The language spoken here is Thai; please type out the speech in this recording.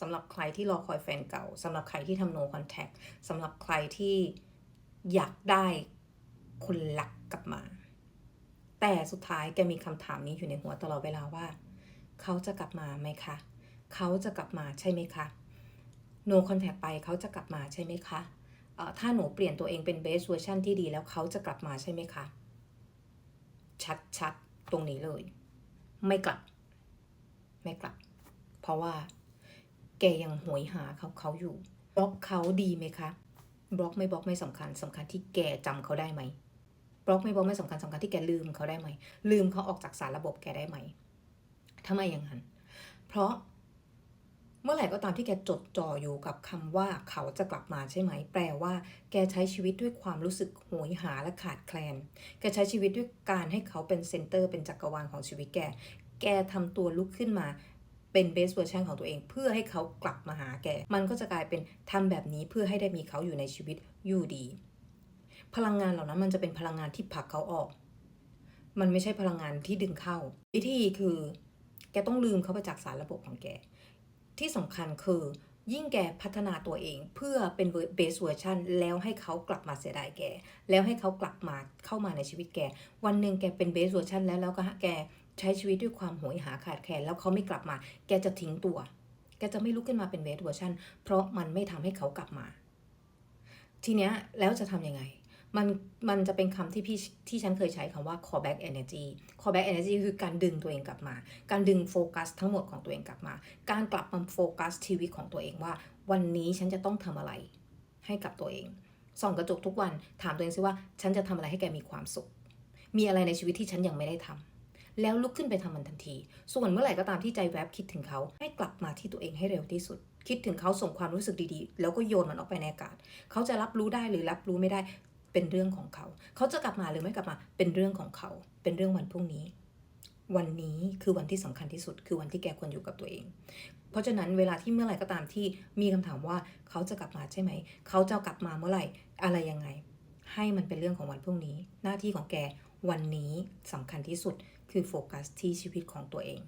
สำหรับใครที่รอคอยแฟนเก่าสำหรับใครที่ทำ no contact สำหรับใครที่อยากได้คนรักกลับมา แต่สุดท้ายแกมีคำถามนี้อยู่ในหัวตลอดเวลาว่า เขาจะกลับมาไหมคะ เขาจะกลับมาใช่ไหมคะ no contact ไปเขาจะกลับมาใช่ไหมคะเอ่อถ้าหนูเปลี่ยนตัวเองเป็น best version ที่ดีแล้วเขาจะกลับมาใช่ไหมคะ ชัดๆ ตรงนี้เลย ไม่กลับ ไม่กลับ เพราะว่า แกยังหวยหาเขาเขาอยู่บล็อกเขาดีไหมคะบล็อกไม่บล็อกไม่สำคัญสำคัญที่แกจำเขาได้ไหมบล็อกไม่บล็อกไม่สำคัญสำคัญที่แกลืมเขาได้ไหม ลืมเขาออกจากสารระบบแกได้ไหมทำไมอย่างนั้น เพราะเมื่อไหร่ก็ตามที่แกจดจ่ออยู่กับคำว่าเขาจะกลับมาใช่ไหม แปลว่า แกใช้ชีวิตด้วยความรู้สึกโหยหาและขาดแคลน แกใช้ชีวิตด้วยการให้เขาเป็นเซนเตอร์เป็นจักรวาลของชีวิตแก แกทำตัวลุกขึ้นมา เป็นเบสเวอร์ชันของตัวเองเพื่อให้เขากลับมาหาแก มันก็จะกลายเป็นทำแบบนี้เพื่อให้ได้มีเขาอยู่ในชีวิตอยู่ดี พลังงานเหล่านั้นมันจะเป็นพลังงานที่ผลักเขาออก มันไม่ใช่พลังงานที่ดึงเข้า วิธีคือ แกต้องลืมเขาไปจากสารระบบของแก ที่สำคัญคือ ยิ่งแกพัฒนาตัวเองเพื่อเป็นเบสเวอร์ชันแล้วให้เขากลับมาเสียดายแก แล้วให้เขากลับมาเข้ามาในชีวิตแก วันหนึ่งแกเป็นเบสเวอร์ชันแล้วแล้วก็แกใช้ชีวิตด้วยความโหยหาขาดแคลนแล้วเขาไม่กลับมา แกจะทิ้งตัว แกจะไม่ลุกขึ้นมาเป็นเบสเวอร์ชันเพราะมันไม่ทำให้เขากลับมา ทีเนี้ยแล้วจะทำยังไง มันมันจะเป็นคำที่พี่ที่ฉันเคยใช้คำว่า call back energy call back energy คือการดึงตัวเองกลับมา การดึงโฟกัสทั้งหมดของตัวเองกลับมา การกลับมาโฟกัสชีวิตของตัวเองว่า วันนี้ฉันจะต้องทำอะไรให้กับตัวเอง ส่องกระจกทุกวันถามตัวเองซิว่า ฉันจะทำอะไรให้แกมีความสุข มีอะไรในชีวิตที่ฉันยังไม่ได้ทำแล้วลุกขึ้นไปทำมันทันที ส่วนเมื่อไหร่ก็ตามที่ใจแวบคิดถึงเขาให้กลับมาที่ตัวเองให้เร็วที่สุดคิดถึงเขาส่งความรู้สึกดีๆ แล้วก็โยนมันออกไปในอากาศ เขาจะรับรู้ได้หรือรับรู้ไม่ได้ เป็นเรื่องของเขา เขาจะกลับมาหรือไม่กลับมาเป็นเรื่องของเขา เป็นเรื่องวันพรุ่งนี้ วันนี้คือวันที่สำคัญที่สุด คือวันที่แกควรอยู่กับตัวเอง เพราะฉะนั้นเวลาที่เมื่อไหร่ก็ตามที่มีคำถามว่าเขาจะกลับมาใช่ไหม เขาจะกลับมาเมื่อไหร่อะไรยังไง ให้มันเป็นเรื่องของวันพรุ่งนี้ หน้าที่ของแกวันนี้สำคัญที่สุดคือโฟกัสที่ชีวิตของตัวเอง